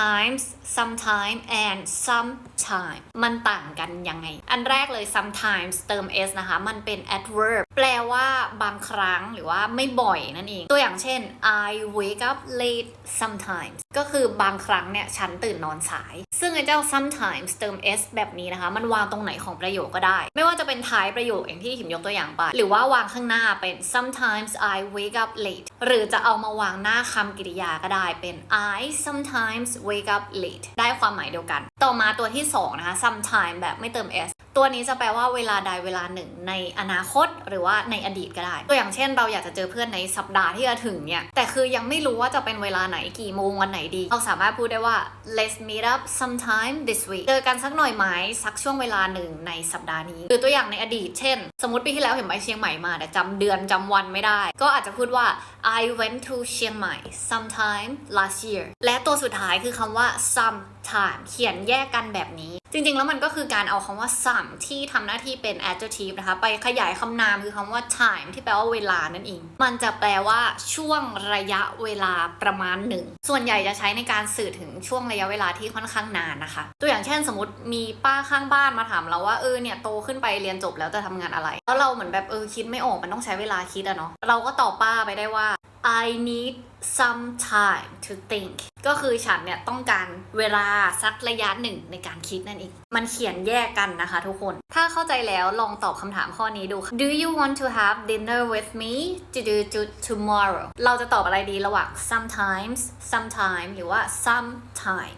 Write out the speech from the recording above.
sometimes sometime and sometime มันต่างกันยังไง อันแรกเลย sometimes เติม s นะคะ มันเป็น adverb แปลว่าบางครั้งหรือว่าไม่บ่อยนั่นเอง ตัวอย่างเช่น I wake up late sometimes ก็คือบางครั้งเนี่ย ฉันตื่นนอนสาย ซึ่งไอ้เจ้า sometimes เติม s แบบนี้นะคะ มันวางตรงไหนของประโยคก็ได้ ไม่ว่าจะเป็นท้ายประโยคอย่างที่หิมยกตัวอย่างไป หรือว่าวางข้างหน้าเป็น sometimes I wake up late หรือจะเอามาวางหน้าคำกริยาก็ได้เป็น I sometimes wake up late ได้ความหมายเดียวกัน ต่อมาตัวที่ 2 นะคะ sometime แบบไม่เติม s ตัวนี้จะแปลว่าเวลาใดเวลาหนึ่งในอนาคตหรือว่าในอดีตก็ได้ ตัวอย่างเช่น เราอยากจะเจอเพื่อนในสัปดาห์ที่จะถึงเนี่ยแต่คือยังไม่รู้ว่าจะเป็นเวลาไหนกี่โมงวันไหนดี เราสามารถพูดได้ว่า let's meet up sometime this week เจอกันสักหน่อยไหมสักช่วงเวลาหนึ่งในสัปดาห์นี้หรือตัวอย่างในอดีต เช่น สมมติปีที่แล้วเห็นไปเชียงใหม่มาแต่จำเดือนจำวันไม่ได้ ก็อาจจะพูดว่า I went to เชียงใหม่ sometime last year และตัวสุดท้ายคือคำว่า some time เขียนแยกกันแบบนี้ จริงๆ แล้วมันก็คือการเอาคำว่า some ที่ทำหน้าที่เป็น adjective นะคะ ไปขยายคำนามคือคำว่า time ที่แปลว่าเวลานั่นเอง มันจะแปลว่าช่วงระยะเวลาประมาณหนึ่ง ส่วนใหญ่จะใช้ในการสื่อถึงช่วงระยะเวลาที่ค่อนข้างนานนะคะ ตัวอย่างเช่น สมมติมีป้าข้างบ้านมาถามเราว่าเออเนี่ยโตขึ้นไปเรียนจบแล้วจะทำงานอะไร แล้วเราเหมือนแบบเออคิดไม่ออกมันต้องใช้เวลาคิดอะเนาะ เราก็ตอบป้าไปได้ว่า I need some time to think ก็คือฉันเนี่ยต้องการเวลาสักระยะหนึ่งในการคิดนั่นเอง มันเขียนแยกกันนะคะทุกคน ถ้าเข้าใจแล้วลองตอบคำถามข้อนี้ดู Do you want to have dinner with me to do to tomorrow เราจะตอบอะไรดีระหว่าง sometimes sometime หรือว่า sometime